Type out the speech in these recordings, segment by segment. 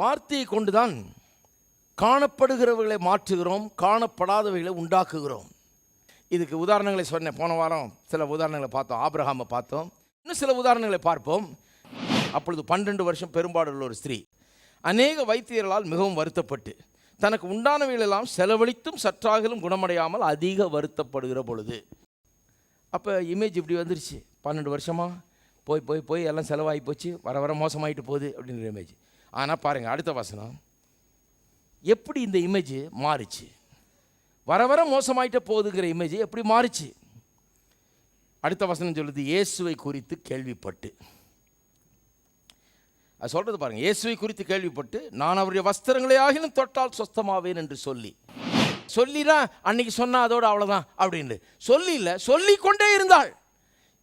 வார்த்தையை கொண்டுதான் காணப்படுகிறவர்களை மாற்றுகிறோம் காணப்படாதவைகளை உண்டாக்குகிறோம். இதுக்கு உதாரணங்களை சொன்னேன். போன வாரம் சில உதாரணங்களை பார்த்தோம். ஆப்ரஹாமை பார்த்தோம். இன்னும் சில உதாரணங்களை பார்ப்போம். அப்பொழுது பன்னெண்டு வருஷம் பெரும்பாடுள்ள ஒரு ஸ்திரீ. அநேக வைத்தியர்களால் மிகவும் வருத்தப்பட்டு தனக்கு உண்டானவைகளெல்லாம் செலவழித்தும் சற்றாகலும் குணமடையாமல் அதிக வருத்தப்படுகிற பொழுது அப்போ இமேஜ் இப்படி வந்துருச்சு. பன்னெண்டு வருஷமாக போய் போய் போய் எல்லாம் செலவாகி போச்சு. வர வர மோசமாயிட்டு போகுது அப்படின்ற இமேஜ் ஆனால் பாருங்கள் அடுத்த வசனம். எப்படி இந்த இமேஜ் மாறிச்சு? வர வர மோசமாயிட்ட போகுதுங்கிற இமேஜ் எப்படி மாறிச்சு? அடுத்த வசனம் சொல்லுது இயேசுவை குறித்து கேள்விப்பட்டு. அது சொல்கிறது பாருங்கள் இயேசுவை குறித்து கேள்விப்பட்டு நான் அவருடைய வஸ்திரங்களை ஆகிலும் தொட்டால் சொஸ்தமாவேன் என்று சொல்லி. சொல்லினா அன்னைக்கு சொன்னால் அதோடு அவ்வளோதான் அப்படின்னு சொல்லி இல்லை சொல்லிக்கொண்டே இருந்தாள்.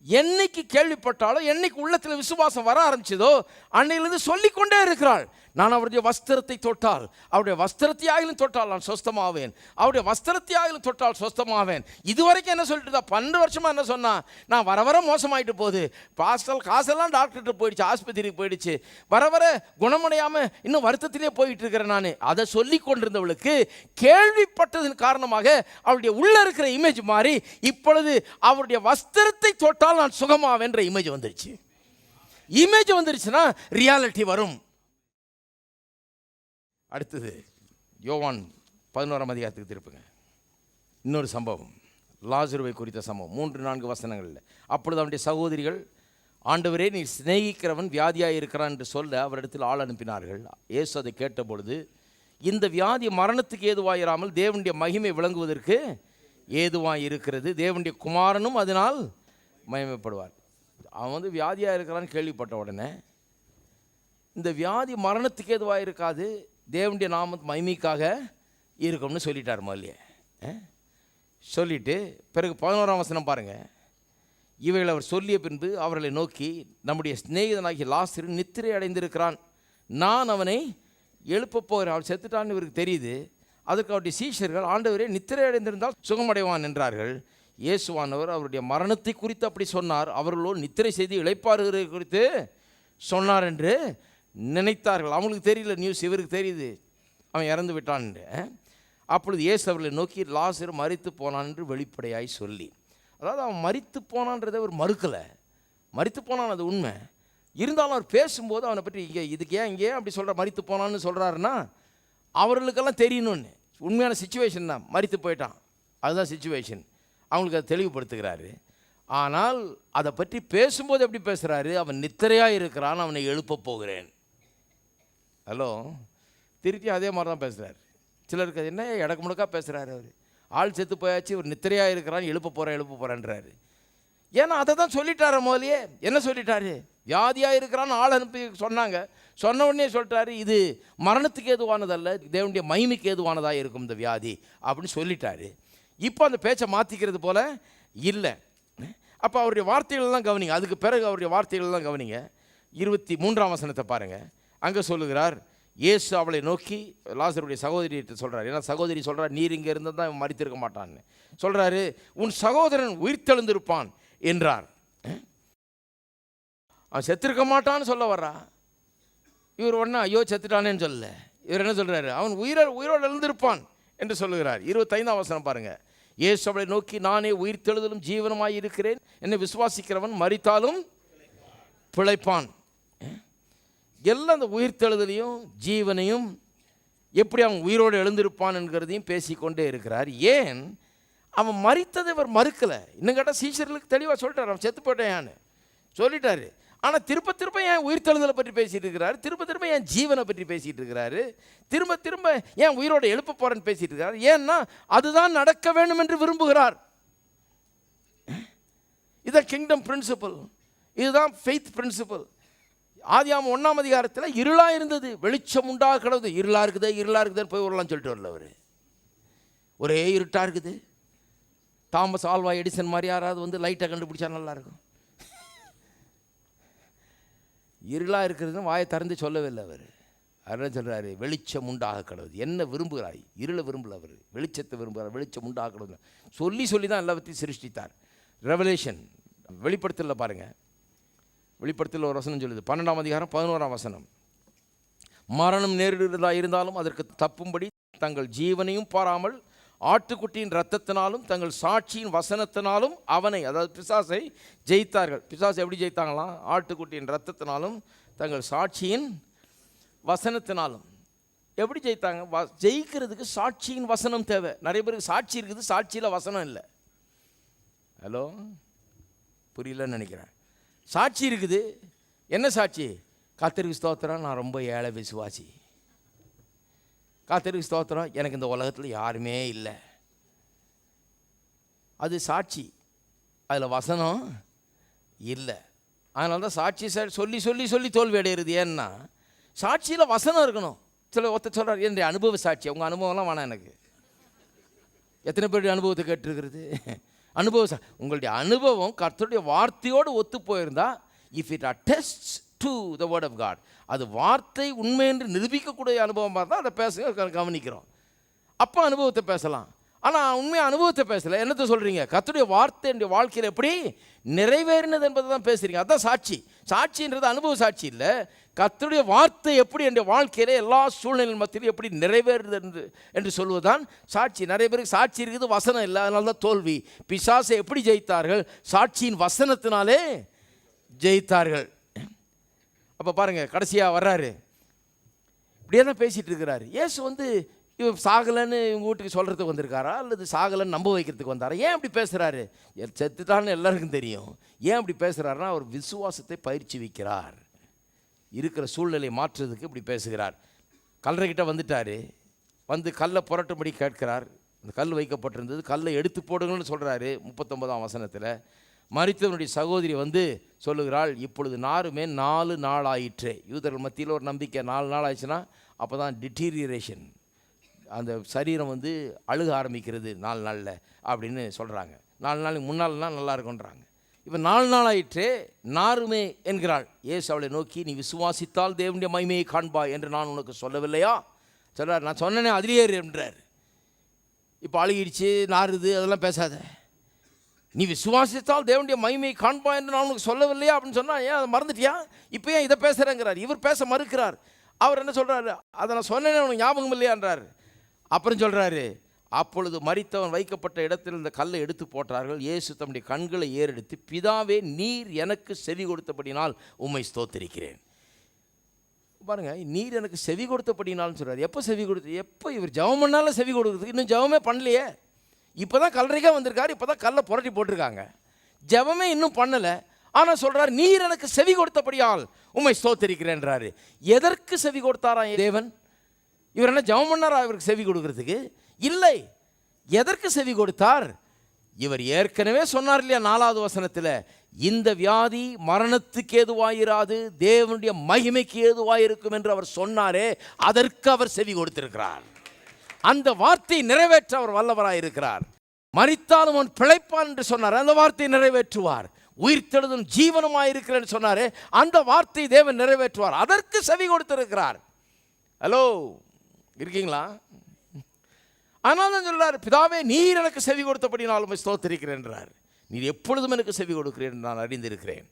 என்னைக்கு கேள்விப்பட்டாலோ என்னைக்கு உள்ளத்தில் விசுவாசம் வர ஆரம்பிச்சதோ அன்னையிலிருந்து சொல்லிக்கொண்டே இருக்கிறாள். நான் அவருடைய வஸ்திரத்தை தொட்டால் அவருடைய வஸ்திரத்தையாகிலும் தொட்டால் நான் சொஸ்தமாவேன். அவருடைய வஸ்திரத்தையாகிலும் தொட்டால் சொஸ்தமாவேன். இதுவரைக்கும் என்ன சொல்லிட்டு தான் பன்னெண்டு வருஷமாக என்ன சொன்னால் நான் வர வர மோசமாயிட்டு போகுது. பாஸ்டல் காசெல்லாம் டாக்டர்கிட்ட போயிடுச்சு ஆஸ்பத்திரிக்கு போயிடுச்சு. வர வர குணமடையாமல் இன்னும் வருத்தத்திலே போயிட்டு இருக்கிறேன் நான். அதை சொல்லி கொண்டிருந்தவளுக்கு கேள்விப்பட்டதன் காரணமாக அவளுடைய உள்ளே இருக்கிற இமேஜ் மாறி இப்பொழுது அவருடைய வஸ்திரத்தை தொட்டால் நான் சுகமாவேன்ற இமேஜ் வந்துருச்சு. இமேஜ் வந்துருச்சுன்னா ரியாலிட்டி வரும். அடுத்தது யோவான் பதினோராம் அதிகாரத்துக்கு திருப்புங்க. இன்னொரு சம்பவம் லாசுருவை குறித்த சம்பவம் மூன்று நான்கு வசனங்களில். அப்பொழுது அவனுடைய சகோதரிகள் ஆண்டவரே நீ சிநேகிக்கிறவன் வியாதியாக இருக்கிறான் என்று சொல்ல அவரிடத்தில் ஆள் அனுப்பினார்கள். இயேசு அதை கேட்டபொழுது இந்த வியாதி மரணத்துக்கு ஏதுவாயிராமல் தேவனுடைய மகிமை விளங்குவதற்கு ஏதுவாக இருக்கிறது. தேவனுடைய குமாரனும் அதனால் மகிமைப்படுவார். அவன் வந்து வியாதியாக இருக்கிறான்னு கேள்விப்பட்ட உடனே இந்த வியாதி மரணத்துக்கு எதுவாக இருக்காது. தேவனுடைய நாம மகிமைக்காக இருக்கும்னு சொல்லிட்டார் முதலிய சொல்லிவிட்டு பிறகு பதினோராம் வசனம் பாருங்கள் இவைகள் அவர் சொல்லிய பின்பு அவர்களை நோக்கி நம்முடைய சிநேகிதனாகிய லாசரு நித்திரை அடைந்திருக்கிறான். நான் அவனை எழுப்பப் போகிறேன். அவன் செத்துட்டான்னு இவருக்கு தெரியுது. அதற்கு அவருடைய சீஷர்கள் ஆண்டவரே நித்திரை அடைந்திருந்தால் சுகமடைவான் என்றார்கள். இயேசுவானவர் அவருடைய மரணத்தை குறித்து அப்படி சொன்னார். அவர்களோ நித்திரை செய்து இழைப்பார்கள் குறித்து சொன்னார் என்று நினைத்தார்கள். அவங்களுக்கு தெரியல நியூஸ் இவருக்கு தெரியுது. அவன் இறந்து விட்டான் அப்பொழுது இயேசு அவர்களை நோக்கி லாசர் மறித்து போனான் என்று வெளிப்படையாய் சொல்லி. அதாவது அவன் மறித்து போனான்றதை அவர் மறுக்கலை. மறித்து போனான் அது உண்மை. இருந்தாலும் அவர் பேசும்போது அவனை பற்றி இங்கே இதுக்கு ஏன் இங்கே அப்படி சொல்கிற மறித்து போனான்னு சொல்கிறாருன்னா அவர்களுக்கெல்லாம் தெரியணும்னு. உண்மையான சுச்சுவேஷன் தான். மறித்து போயிட்டான். அதுதான் சுச்சுவேஷன் அவங்களுக்கு அதை தெளிவுபடுத்துகிறாரு. ஆனால் அதை பற்றி பேசும்போது எப்படி பேசுகிறாரு அவன் நித்திரையாக இருக்கிறான் அவனை எழுப்பப் போகிறேன். ஹலோ? திருப்பி அதே மாதிரி தான் பேசுகிறார் சிலருக்கு அது என்ன இடக்கு முடக்கா பேசுகிறாரு அவர். ஆள் செத்து போயாச்சு ஒரு நித்திரையாக இருக்கிறான் எழுப்ப போகிறேன் எழுப்ப போகிறேன்றாரு ஏன்னா அதை தான் சொல்லிட்டாரு முதலியே என்ன சொல்லிட்டாரு? வியாதியாக இருக்கிறான்னு ஆள் அனுப்பி சொன்னாங்க. சொன்ன உடனே சொல்லிட்டாரு இது மரணத்துக்கு ஏதுவானதல்ல தேவனுடைய மகிமைக்கு ஏதுவானதாக இருக்கும் இந்த வியாதி அப்படின்னு சொல்லிட்டாரு. இப்போ அந்த பேச்சை மாற்றிக்கிறது போல் இல்லை. அப்போ அவருடைய வார்த்தைகள்லாம் கவனிங்க. அதுக்கு பிறகு அவருடைய வார்த்தைகள்லாம் கவனிங்க. இருபத்தி மூன்றாம் வசனத்தை பாருங்கள் அங்கே சொல்லுகிறார் இயேசு அவளை நோக்கி லாசருடைய சகோதரியிட்ட சொல்கிறார் ஏன்னா சகோதரி சொல்கிறார் நீர் இங்கே இருந்தால் தான் மறித்திருக்க மாட்டான்னு. சொல்கிறாரு உன் சகோதரன் உயிர்த்தெழுந்திருப்பான் என்றார். அவன் செத்திருக்க மாட்டான்னு சொல்ல வர்றா. இவர் ஒன்றா ஐயோ செத்துட்டானேன்னு சொல்லல. இவர் என்ன சொல்கிறாரு அவன் உயிர உயிரோடு எழுந்திருப்பான் என்று சொல்லுகிறார். இருபத்தைந்தாம் அவசரம் பாருங்கள் இயேசு அவளை நோக்கி நானே உயிர்த்தெழுதலும் ஜீவனமாய் இருக்கிறேன். என்னை விசுவாசிக்கிறவன் மறித்தாலும் பிழைப்பான். எல்லாம் அந்த உயிர்த்தெழுதலையும் ஜீவனையும் எப்படி அவன் உயிரோடு எழுந்திருப்பான் என்கிறதையும் பேசிக்கொண்டே இருக்கிறார். ஏன்? அவன் மறித்ததை இவர் மறுக்கலை. இன்னும் கேட்டால் சீஷர்களுக்கு தெளிவாக சொல்லிட்டார். அவன் செத்து போட்டேயான்னு சொல்லிட்டாரு. ஆனால் திரும்ப திரும்ப ஏன் உயிர்த்தெழுதலை பற்றி பேசிகிட்டு இருக்கிறாரு? திரும்ப திரும்ப ஏன் ஜீவனை பற்றி பேசிகிட்டு இருக்கிறாரு? திரும்ப திரும்ப ஏன் உயிரோட எழுப்ப போகிறேன்னு பேசிகிட்டு இருக்கிறார்? ஏன்னா அதுதான் நடக்க வேண்டும் என்று விரும்புகிறார். இதான் கிங்டம் பிரின்சிபல் இதுதான் ஃபெய்த் பிரின்சிபல் ஆதியாம ஒன்றாம் அதிகாரத்தில் இருளாக இருந்தது வெளிச்சம் உண்டாக கிடவுது இருளாக இருக்குதே இருளாக இருக்குதுன்னு போய் வரலாம்னு சொல்லிட்டு வரல அவர். ஒரே இருட்டாக இருக்குது. தாமஸ் ஆல்வா எடிசன் மாதிரி யாராவது வந்து லைட்டை கண்டுபிடிச்சா நல்லாயிருக்கும். இருளாக இருக்கிறதுன்னு வாயை திறந்து சொல்லவே இல்லை அவர். அவர் சொல்கிறாரு வெளிச்சம் உண்டாக கிடவுது என்ன விரும்புகிறாய்? இருளை விரும்பல அவர். வெளிச்சத்தை விரும்புகிறார். வெளிச்சம் உண்டாக கிடவுது சொல்லி சொல்லி தான் எல்லாத்தையும் சிருஷ்டித்தார். ரெவலேஷன் வெளிப்படுத்தல பாருங்கள் வெளிப்படுத்தல் ஒரு வசனம் சொல்லுது. பன்னெண்டாம் அதிகாரம் பதினோராம் வசனம். மரணம் நேரிடுறதா இருந்தாலும் அதற்கு தப்பும்படி தங்கள் ஜீவனையும் பாராமல் ஆட்டுக்குட்டியின் ரத்தத்தினாலும் தங்கள் சாட்சியின் வசனத்தினாலும் அவனை அதாவது பிசாசை ஜெயித்தார்கள். பிசாசை எப்படி ஜெயித்தாங்களாம் ஆட்டுக்குட்டியின் ரத்தத்தினாலும் தங்கள் சாட்சியின் வசனத்தினாலும். எப்படி ஜெயித்தாங்க? வ ஜெயிக்கிறதுக்கு சாட்சியின் வசனம் தேவை. நிறைய பேருக்கு சாட்சி இருக்குது சாட்சியில் வசனம் இல்லை. ஹலோ? புரியலன்னு நினைக்கிறேன். சாட்சி இருக்குது. என்ன சாட்சி? கத்திரிக்கு ஸ்தோத்திரம் நான் ரொம்ப ஏழை விசுவாசி. கத்திரிக்கு ஸ்தோத்திரம் எனக்கு இந்த உலகத்தில் யாருமே இல்லை. அது சாட்சி. அதில் வசனம் இல்லை. அதனால தான் சாட்சி சார் சொல்லி சொல்லி சொல்லி தோல்வி அடையிறது. ஏன்னா சாட்சியில் வசனம் இருக்கணும். சில ஒருத்தர் சொல்கிறார் என்னுடைய அனுபவ சாட்சி. உங்கள் அனுபவம்லாம் வேணாம் எனக்கு. எத்தனை பேருடைய அனுபவத்தை கேட்டிருக்கிறது? அனுபவம் சார் உங்களுடைய அனுபவம் கர்த்தருடைய வார்த்தையோடு ஒத்து போயிருந்தா if it attest to the word of God அது வார்த்தை உண்மை என்று நிரூபிக்கக்கூடிய அனுபவமாக இருந்தால் அதை பேச கவனிக்கிறோம். அப்போ அனுபவத்தை பேசலாம். ஆனால் உண்மையாக அனுபவத்தை பேசலை. என்னத்தை சொல்கிறீங்க கத்துடைய வார்த்தை என்னுடைய வாழ்க்கையில் எப்படி நிறைவேறினது என்பதை தான் பேசுகிறீங்க அதுதான் சாட்சி. சாட்சின்றது அனுபவ சாட்சி இல்லை. கத்தருடைய வார்த்தை எப்படி என் வாழ்க்கையில எல்லா சூழ்நிலை மத்தியிலும் எப்படி நிறைவேறுது என்று என்று சொல்வதுதான் சாட்சி. நிறைய பேருக்கு சாட்சி இருக்குது வசனம் இல்லை. அதனால தான் தோல்வி. பிசாசை எப்படி ஜெயித்தார்கள்? சாட்சியின் வசனத்தினாலே ஜெயித்தார்கள். அப்போ பாருங்கள் கடைசியாக வர்றாரு. இப்படியே தான் பேசிகிட்டு இருக்கிறாரு. ஏசு வந்து இவன் சாகலைன்னு இவங்க வீட்டுக்கு சொல்கிறதுக்கு வந்திருக்காரா? அல்லது சாகலைன்னு நம்ப வைக்கிறதுக்கு வந்தாரா? ஏன் இப்படி பேசுகிறாரு செத்துட்டான்னு எல்லாருக்கும் தெரியும். ஏன் அப்படி பேசுகிறாருன்னா அவர் விசுவாசத்தை பயிற்சி வைக்கிறார். இருக்கிற சூழ்நிலையை மாற்றுறதுக்கு இப்படி பேசுகிறார். கல்லறைக்கிட்ட வந்துட்டார். வந்து கல்லை புரட்டும்படி கேட்கிறார். அந்த கல் வைக்கப்பட்டிருந்தது. கல்லை எடுத்து போடுங்கன்னு சொல்கிறாரு முப்பத்தொன்பதாம் வசனத்தில். மறித்தவனுடைய சகோதரி வந்து சொல்லுகிறாள் இப்பொழுது நாருமே நாலு நாள் ஆயிற்று யூதர்கள் மத்தியில் ஒரு நம்பிக்கை. நாலு நாள் ஆயிடுச்சுன்னா அப்போ தான் டிட்டீரியரேஷன் அந்த சரீரம் வந்து அழுக ஆரம்பிக்கிறது நாலு நாளில் அப்படின்னு சொல்கிறாங்க நாலு நாளைக்கு முன்னாள்னால் நல்லா இருக்குன்றாங்க இப்போ நாலு நாள் ஆயிற்று நாருமே என்கிறாள். ஏசு அவளை நோக்கி நீ விசுவாசித்தால் தேவனுடைய மகிமையை காண்பா என்று நான் உனக்கு சொல்லவில்லையா? சொல்கிறார் நான் சொன்னேனே அதிலேயே என்றார். இப்போ அழுகிடுச்சு நாறுது அதெல்லாம் பேசாத. நீ விசுவாசித்தால் தேவனுடைய மகிமையை காண்பா என்று நான் உனக்கு சொல்லவில்லையா? அப்படின்னு சொன்னால் ஏன் அதை மறந்துட்டியா? இப்போ ஏன் இதை பேசுகிறேங்கிறார் இவர் பேச மறுக்கிறார். அவர் என்ன சொல்கிறாரு அதை நான் சொன்னேனே உனக்கு ஞாபகம் இல்லையான்றார் அப்புறம் சொல்கிறாரு அப்பொழுது மறித்தவன் வைக்கப்பட்ட இடத்தில் இந்த கல்லை எடுத்து போட்டார்கள். இயேசு தம்முடைய கண்களை ஏறெடுத்து பிதாவே நீர் எனக்கு செவி கொடுத்தபடினால் உம்மை ஸ்தோத்திருக்கிறேன். பாருங்கள் நீர் எனக்கு செவி கொடுத்தபடினாலும் சொல்கிறார் எப்போ செவி கொடுத்து எப்போ இவர் ஜெபம் பண்ணாலும் செவி கொடுக்குறதுக்கு இன்னும் ஜவமே பண்ணலையே. இப்போ தான் கல்றைக்காக வந்திருக்காரு இப்போ தான் கல்லை புரட்டி போட்டிருக்காங்க. ஜெபமே இன்னும் பண்ணலை. ஆனால் சொல்கிறார் நீர் எனக்கு செவி கொடுத்தபடியால் உம்மை ஸ்தோத்திரிக்கிறேன்றாரு. எதற்கு செவி கொடுத்தாரா தேவன்? இவர் என்ன ஜெபம் பண்ணாரா இவருக்கு செவி கொடுக்கறதுக்கு? இல்லை. எதற்கு செவி கொடுத்தார்? இவர் ஏற்கனவே சொன்னார் இல்லையா நாலாவது வசனத்தில் இந்த வியாதி மரணத்துக்கு ஏதுவாயிராது தேவனுடைய மகிமைக்கு ஏதுவாயிருக்கும் என்று அவர் சொன்னாரே அதற்கு அவர் செவி கொடுத்திருக்கிறார். அந்த வார்த்தையை நிறைவேற்ற அவர் வல்லவராயிருக்கிறார் இருக்கிறார் அவன் பிழைப்பான் என்று சொன்னார். அந்த வார்த்தையை நிறைவேற்றுவார். உயிர்த்தெழுதும் ஜீவனமாய் இருக்கிறேன்னு சொன்னாரே அந்த வார்த்தை தேவன் நிறைவேற்றுவார். அதற்கு செவி கொடுத்திருக்கிறார். ஹலோ இருக்கீங்களா? ஆனால் தான் சொல்கிறார் பிதாவே நீர் எனக்கு செவி கொடுத்தபடினாலும் ஸ்தோத்திருக்கிறேன் என்றார். நீர் எப்பொழுதும் எனக்கு செவி கொடுக்கிறேன் என்று நான் அறிந்திருக்கிறேன்.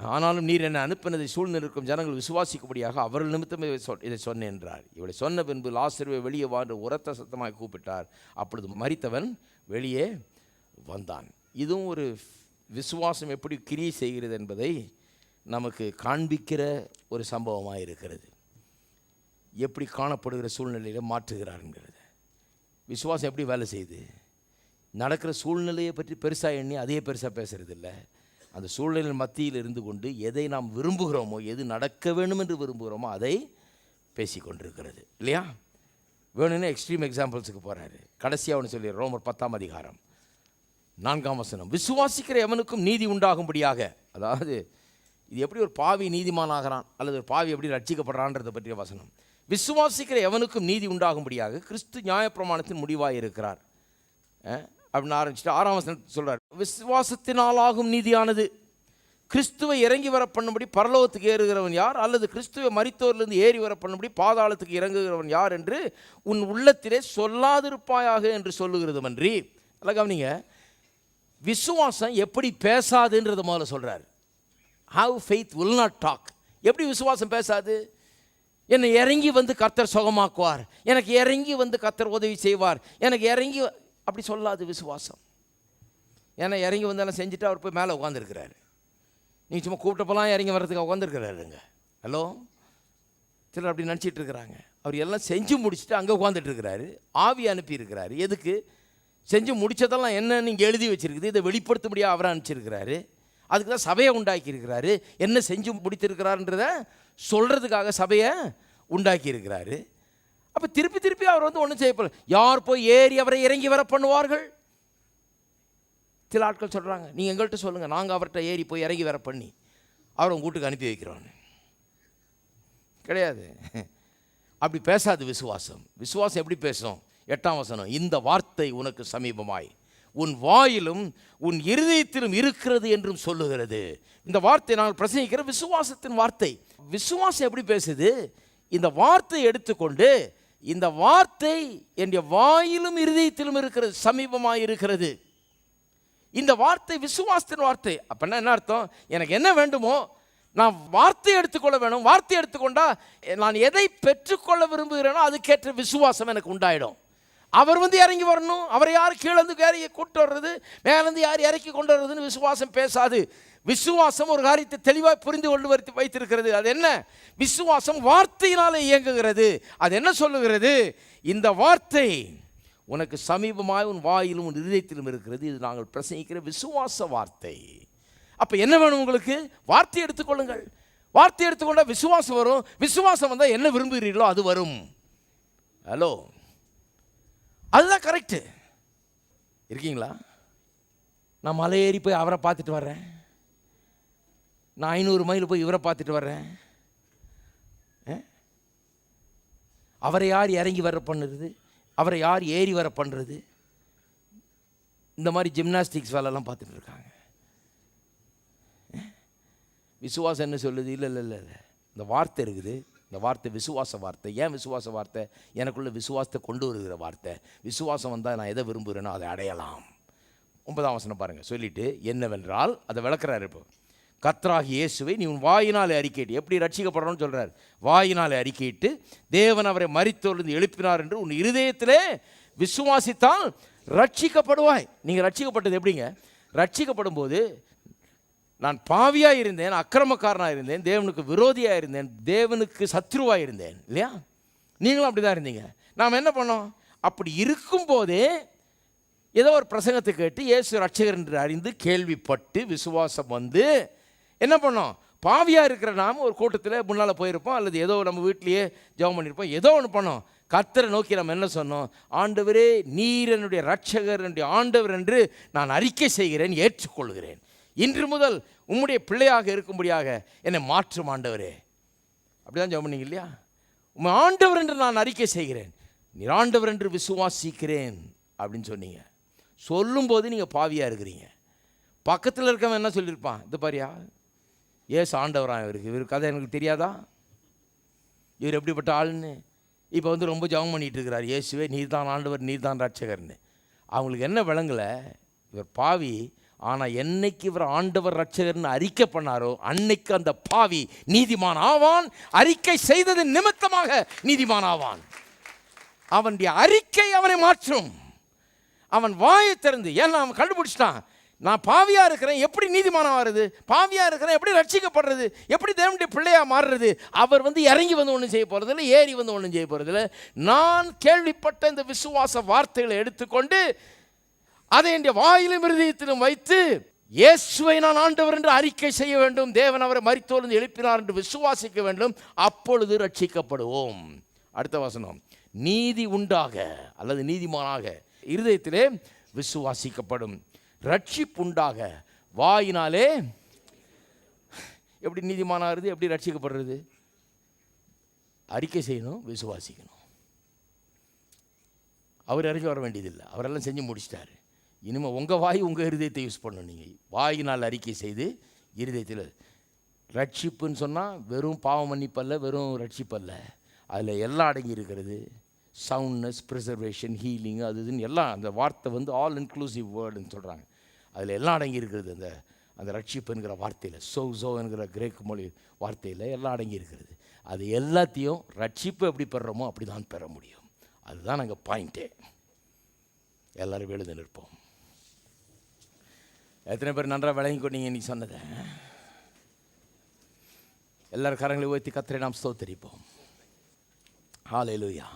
ஆனாலும் நீர் என்னை அனுப்பினதை சூழ்நிலை இருக்கும் ஜனங்கள் விசுவாசிக்கும்படியாக அவர்கள் நிமித்தம் இதை சொல் இதை சொன்னேன் என்றார். இவளை சொன்ன பின்பு லாசருவை வெளியே வாழ்ந்து உரத்த சத்தமாக கூப்பிட்டார். அப்பொழுது மறித்தவன் வெளியே வந்தான். இதுவும் ஒரு விசுவாசம் எப்படி கிரியை செய்கிறது என்பதை நமக்கு காண்பிக்கிற ஒரு சம்பவமாக இருக்கிறது எப்படி காணப்படுகிற சூழ்நிலையில் மாற்றுகிறாருங்கிறது. விசுவாசம் எப்படி வேலை செய்யுது நடக்கிற சூழ்நிலையை பற்றி பெருசாக எண்ணி அதையே பெருசாக பேசுகிறது இல்லை அந்த சூழ்நிலை மத்தியில் இருந்து கொண்டு எதை நாம் விரும்புகிறோமோ எது நடக்க வேண்டும் என்று விரும்புகிறோமோ அதை பேசி கொண்டிருக்கிறது இல்லையா? வேணும்னு எக்ஸ்ட்ரீம் எக்ஸாம்பிள்ஸுக்கு போகிறாரு கடைசியாக ஒன்று சொல்லி ரோமர் பத்தாம் அதிகாரம் நான்காம் வசனம். விசுவாசிக்கிற எவனுக்கும் நீதி உண்டாகும்படியாக. அதாவது இது எப்படி ஒரு பாவி நீதிமானாகிறான் அல்லது ஒரு பாவி எப்படி ரட்சிக்கப்படுறான்றதை பற்றிய வசனம். விசுவாசிக்கிற எவனுக்கும் நீதி உண்டாகும்படியாக கிறிஸ்து நியாயப்பிரமாணத்தின் முடிவாக இருக்கிறார். அப்படின்னு ஆரம்பிச்சுட்டு ஆறாம் வசனம் சொல்கிறார் விசுவாசத்தினாலாகும் நீதியானது. கிறிஸ்துவை இறங்கி வர பண்ணும்படி பரலோகத்துக்கு ஏறுகிறவன் யார்? அல்லது கிறிஸ்துவை மரித்தோரிலிருந்து ஏறி வர பண்ணும்படி பாதாளத்துக்கு இறங்குகிறவன் யார் என்று உன் உள்ளத்திலே சொல்லாதிருப்பாயாக என்று சொல்லுகிறது மன்றி நல்லா கவனிங்க. விசுவாசம் எப்படி பேசாதுன்றத முதல்ல சொல்கிறார் how faith will not talk எப்படி விசுவாசம் பேசாது? என்னை இறங்கி வந்து கர்த்தர் சுகமாக்குவார். எனக்கு இறங்கி வந்து கர்த்தர் உதவி செய்வார். எனக்கு இறங்கி அப்படி சொல்லாது விசுவாசம். ஏன்னா இறங்கி வந்தாலும் செஞ்சுட்டு அவர் போய் மேலே உட்காந்துருக்கிறாரு நீங்கள் சும்மா கூப்பிட்டப்பெல்லாம் இறங்கி வர்றதுக்கு உட்காந்துருக்கிறாருங்க ஹலோ? சிலர் அப்படி நினச்சிட்டு இருக்கிறாங்க அவர் எல்லாம் செஞ்சு முடிச்சுட்டு அங்கே உட்காந்துட்டு இருக்கிறாரு ஆவி அனுப்பியிருக்கிறாரு. எதுக்கு? செஞ்சு முடிச்சதெல்லாம் என்னன்னு இங்கே எழுதி வச்சுருக்குது. இதை வெளிப்படுத்தும்படியாக அவரை அனுப்பிச்சிருக்கிறாரு. அதுக்கு தான் சபையை உண்டாக்கி இருக்கிறாரு என்ன செஞ்சு முடித்திருக்கிறாருன்றத சொல்கிறதுக்காக சபையை உண்டாக்கி இருக்கிறாரு அப்போ திருப்பி திருப்பி அவர் வந்து ஒன்றும் செய்யப்படல யார் போய் ஏறி அவரை இறங்கி வர பண்ணுவார்கள்? சில ஆட்கள் சொல்கிறாங்க நீங்கள் எங்கள்கிட்ட சொல்லுங்கள் நாங்கள் அவர்கிட்ட ஏறி போய் இறங்கி வர பண்ணி அவரை உங்கள் வீட்டுக்கு அனுப்பி வைக்கிறோன்னு கிடையாது. அப்படி பேசாது விசுவாசம். விசுவாசம் எப்படி பேசும்? எட்டாம் வசனம் இந்த வார்த்தை உனக்கு சமீபமாய் உன் வாயிலும் உன் இருதயத்திலும் இருக்கிறது என்றும் சொல்லுகிறது. இந்த வார்த்தை நாங்கள் பிரசங்கிக்கிற விசுவாசத்தின் வார்த்தை. விசுவாசம் எப்படி பேசுது? இந்த வார்த்தை எடுத்துக்கொண்டு இந்த வார்த்தை என்னுடைய வாயிலும் இருதயத்திலும் இருக்கிறது சமீபமாக இருக்கிறது. இந்த வார்த்தை விசுவாசத்தின் வார்த்தை. அப்படின்னா என்ன அர்த்தம்? எனக்கு என்ன வேண்டுமோ நான் வார்த்தை எடுத்துக்கொள்ள வேணும். வார்த்தை எடுத்துக்கொண்டா நான் எதை பெற்றுக்கொள்ள விரும்புகிறேனோ அதுக்கேற்ற விசுவாசம் எனக்கு உண்டாயிடும். அவர் வந்து இறங்கி வரணும். அவரை யார் கீழே வந்து இறங்கி கூட்டு வர்றது? மேலேருந்து யார் இறக்கி கொண்டு வர்றதுன்னு விசுவாசம் பேசாது. விசுவாசம் ஒரு காரியத்தை தெளிவாக புரிந்து கொண்டு வருத்தி வைத்திருக்கிறது. அது என்ன? விசுவாசம் வார்த்தையினாலே இயங்குகிறது. அது என்ன சொல்லுகிறது? இந்த வார்த்தை உனக்கு சமீபமாக உன் வாயிலும் உன் இதயத்திலும் இருக்கிறது. இது நாங்கள் பிரசங்கிக்கிற விசுவாச வார்த்தை. அப்போ என்ன வேணும் உங்களுக்கு? வார்த்தை எடுத்துக்கொள்ளுங்கள் வார்த்தை எடுத்துக்கொண்டால் விசுவாசம் வரும். விசுவாசம் வந்தால் என்ன விரும்புகிறீர்களோ அது வரும். ஹலோ அதுதான் கரெக்டு இருக்கீங்களா? நான் மலை ஏறி போய் அவரை பார்த்துட்டு வர்றேன். நான் ஐநூறு மைல் போய் இவரை பார்த்துட்டு வர்றேன். அவரை யார் இறங்கி வர பண்ணுறது? அவரை யார் ஏறி வர பண்ணுறது? இந்த மாதிரி ஜிம்னாஸ்டிக்ஸ் வேலைலாம் பார்த்துட்டு இருக்காங்க. விசுவாசம் என்ன சொல்லுது? இல்லை இல்லை இல்லை இல்லை. இந்த வார்த்தை இருக்குது. இந்த வார்த்தை விசுவாச வார்த்தை. ஏன் விசுவாச வார்த்தை? எனக்குள்ள விசுவாசத்தை கொண்டு வருகிற வார்த்தை. விசுவாசம் வந்தால் நான் எதை விரும்புகிறேனோ அதை அடையலாம். ஒன்பதாம் வசனம் பாருங்கள் சொல்லிவிட்டு என்னவென்றால் அதை விளக்குறாரு இப்போ. கத்ராகி இயேசுவை நீ உன் வாயினாலே அறிக்கையிட்டு எப்படி ரட்சிக்கப்படுறோன்னு சொல்கிறார் வாயினாலே அறிக்கையிட்டு தேவன் அவரை மறித்தோர்ந்து எழுப்பினார் என்று உன் இருதயத்திலே விசுவாசித்தால் ரட்சிக்கப்படுவாய் நீங்கள் ரட்சிக்கப்பட்டது எப்படிங்க? ரட்சிக்கப்படும் போது நான் பாவியாக இருந்தேன் அக்கிரமக்காரனாக இருந்தேன் தேவனுக்கு விரோதியாக இருந்தேன் தேவனுக்கு சத்ருவாக இருந்தேன் இல்லையா? நீங்களும் அப்படி தான் இருந்தீங்க. நாம் என்ன பண்ணோம்? அப்படி இருக்கும்போதே ஏதோ ஒரு பிரசங்கத்தை கேட்டு இயேசு ரட்சகர் என்று அறிந்து கேள்விப்பட்டு விசுவாசம் வந்து என்ன பண்ணோம்? பாவியாக இருக்கிற நாம் ஒரு கூட்டத்தில் முன்னால் போயிருப்போம் அல்லது ஏதோ நம்ம வீட்லேயே ஜெபம் பண்ணியிருப்போம் ஏதோ ஒன்று பண்ணோம். கர்த்தரை நோக்கி நம்ம என்ன சொன்னோம்? ஆண்டவரே நீர் என்னுடைய ரட்சகர் என்னுடைய ஆண்டவர் என்று நான் அறிக்கை செய்கிறேன் ஏற்றுக்கொள்கிறேன். இன்று முதல் உம்முடைய பிள்ளையாக இருக்கும்படியாக என்னை மாற்றும் ஆண்டவரே. அப்படிதான் ஜெபம் பண்ணீங்க இல்லையா? உம் ஆண்டவர் என்று நான் அறிக்கை செய்கிறேன். நீர் ஆண்டவர் என்று விசுவாசிக்கிறேன் அப்படின்னு சொன்னீங்க. சொல்லும்போது நீங்கள் பாவியாக இருக்கிறீங்க. பக்கத்தில் இருக்கவன் என்ன சொல்லியிருப்பான்? இது பாரியா? ஏசு ஆண்டவராக இவருக்கு. இவர் கதை எனக்கு தெரியாதா? இவர் எப்படிப்பட்ட ஆளுன்னு இப்போ வந்து ரொம்ப ஜெபம் பண்ணிட்டு இருக்கிறார் இயேசுவே நீர் தான் ஆண்டவர் நீர் தான் ரட்சகர்னு அவங்களுக்கு என்ன விளங்கலை? இவர் பாவி. ஆனால் என்னைக்கு இவர் ஆண்டவர் ரட்சகர்னு அறிக்கை பண்ணாரோ அன்னைக்கு அந்த பாவி நீதிமான் ஆவான். அறிக்கை செய்தது நிமித்தமாக நீதிமான் ஆவான். அவனுடைய அறிக்கை அவனை மாற்றும். அவன் வாயை திறந்து ஏன்னா அவன் கண்டுபிடிச்சிட்டான். நான் பாவியாக இருக்கிறேன் எப்படி நீதிமானம் ஆறுது பாவியாக இருக்கிறேன் எப்படி ரட்சிக்கப்படுறது? எப்படி தேவனுடைய பிள்ளையாக மாறுறது? அவர் வந்து இறங்கி வந்து ஒன்றும் செய்ய போகிறதில்ல ஏறி வந்து ஒன்றும் செய்ய போகிறதில்ல நான் கேள்விப்பட்ட இந்த விசுவாச வார்த்தைகளை எடுத்துக்கொண்டு அதை என் வாயிலும் இருதயத்திலும் வைத்து இயேசுவை நான் ஆண்டவர் என்று அறிக்கை செய்ய வேண்டும் தேவன் அவரை மறித்தோர்ந்து எழுப்பினார் என்று விசுவாசிக்க வேண்டும் அப்பொழுது ரட்சிக்கப்படுவோம். அடுத்த வசனம். நீதி உண்டாக அல்லது நீதிமானாக இருதயத்திலே விசுவாசிக்கப்படும். ரட்சிப்புண்டாக. வாயினாலே எப்படி நீதிமானாகிறது எப்படி ரட்சிக்கப்படுறது? அறிக்கை செய்யணும் விசுவாசிக்கணும். அவர் இறங்கி வர வேண்டியதில்லை. அவரெல்லாம் செஞ்சு முடிச்சிட்டாரு. இனிமேல் உங்கள் வாய் உங்கள் இருதயத்தை யூஸ் பண்ணணும் நீங்கள் வாயினால் அறிக்கை செய்து இருதயத்தில் ரட்சிப்புன்னு சொன்னால் வெறும் பாவ மன்னிப்பல்ல வெறும் ரட்சிப்பல்ல அதில் எல்லாம் அடங்கி இருக்கிறது. சவுண்ட்னஸ் ப்ரிசர்வேஷன் ஹீலிங் அது இதுன்னு எல்லாம் அந்த வார்த்தை வந்து ஆல் இன்க்ளூசிவ் வேர்டுன்னு சொல்கிறாங்க அதில் எல்லாம் அடங்கி இருக்கிறது அந்த அந்த ரட்சிப்பு என்கிற வார்த்தையில். சோ சோ என்கிற கிரேக் மொழி வார்த்தையில் எல்லாம் அடங்கி இருக்கிறது அது எல்லாத்தையும் ரட்சிப்பு எப்படி பெறுறோமோ அப்படி தான் பெற முடியும். அதுதான் நாங்கள் பாயிண்ட்டே எல்லோரும் எழுந்து நிற்போம். எத்தனை பேர் நன்றாக விளங்கி கொண்டீங்க நீ சொன்னதை? எல்லாரும் கரங்களை உயர்த்தி கத்திரை நாம் ஸ்தோத்தரிப்போம். ஹalleluya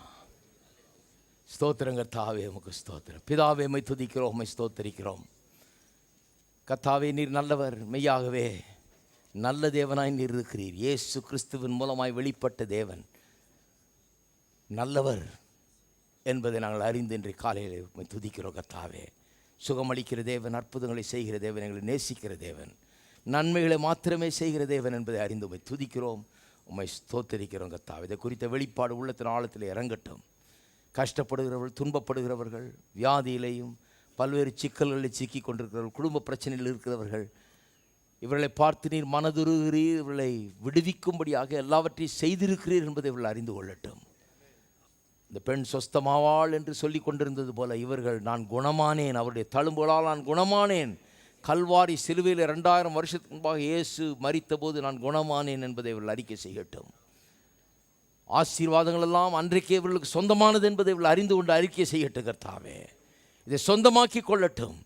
ஸ்தோத்திரங்க தாவே உமக்கு ஸ்தோத்திரம். பிதாவே மை துதிக்கிறோம் உம்மை ஸ்தோத்தரிக்கிறோம். கத்தாவே நீர் நல்லவர் மெய்யாகவே. நல்ல தேவனாய் நீர் இருக்கிறீர். இயேசு கிறிஸ்துவின் மூலமாய் வெளிப்பட்ட தேவன். நல்லவர் என்பதை நாங்கள் அறிந்து இன்றைய காலையில் துதிக்கிறோம் கத்தாவே. சுகமளிக்கிற தேவன் அற்புதங்களை செய்கிற தேவன் எங்களை நேசிக்கிற தேவன். நன்மைகளை மாத்திரமே செய்கிற தேவன் என்பதை அறிந்து உண்மை துதிக்கிறோம் உண்மை ஸ்தோத்தரிக்கிறோம் கத்தாவே. இதை குறித்த வெளிப்பாடு உள்ளத்தின் ஆழத்தில் இறங்கட்டும். கஷ்டப்படுகிறவர்கள் துன்பப்படுகிறவர்கள் வியாதியிலையும் பல்வேறு சிக்கல்களில் சிக்கி கொண்டிருக்கிறவர்கள் குடும்ப பிரச்சனையில் இருக்கிறவர்கள். இவர்களை பார்த்து நீர் மனதுருகிறீர் இவர்களை விடுவிக்கும்படியாக எல்லாவற்றையும் செய்திருக்கிறீர் என்பதை இவர்கள் அறிந்து கொள்ளட்டும். இந்த பெண் சொஸ்தமாவாள் என்று சொல்லி கொண்டிருந்தது போல இவர்கள் நான் குணமானேன் அவருடைய தழும்புகளால் நான் குணமானேன். கல்வாரி சிலுவையில் ரெண்டாயிரம் வருஷத்துக்கு முன்பாக இயேசு மறித்தபோது நான் குணமானேன் என்பதை இவர்கள் அறிக்கை செய்யட்டும். ஆசீர்வாதங்கள் எல்லாம் அன்றைக்கே இவர்களுக்கு சொந்தமானது என்பதை இவர்கள் அறிந்து கொண்டு அறிக்கை செய்யட்டும் கர்த்தாவே. இதை சொந்தமாக்கி கொள்ளட்டும்.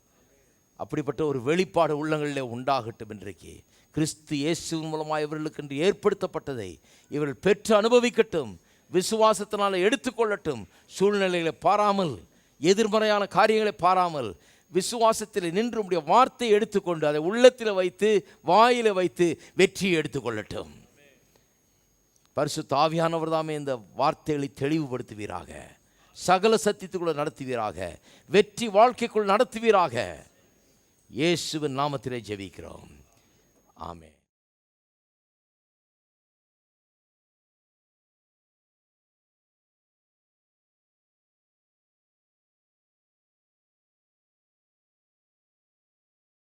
அப்படிப்பட்ட ஒரு வெளிப்பாடு உள்ளங்களிலே உண்டாகட்டும் இன்றைக்கு. கிறிஸ்து இயேசு மூலமாக இவர்களுக்கு என்று ஏற்படுத்தப்பட்டதை இவர்கள் பெற்று அனுபவிக்கட்டும். விசுவாசத்தினால் எடுத்துக்கொள்ளட்டும் சூழ்நிலைகளை பாராமல் எதிர்மறையான காரியங்களை பாராமல் விசுவாசத்தில் நின்று உடைய வார்த்தையை எடுத்துக்கொண்டு அதை உள்ளத்தில் வைத்து வாயில வைத்து வெற்றியை எடுத்துக்கொள்ளட்டும் பரிசு தாவியானவர் தாமே இந்த வார்த்தைகளை தெளிவுபடுத்துவீராக. சகல சத்தியத்துக்குள்ள நடத்துவீராக. வெற்றி வாழ்க்கைக்குள் நடத்துவீராக. இயேசுவின் நாமத்திலே ஜெபிக்கிறோம். ஆமே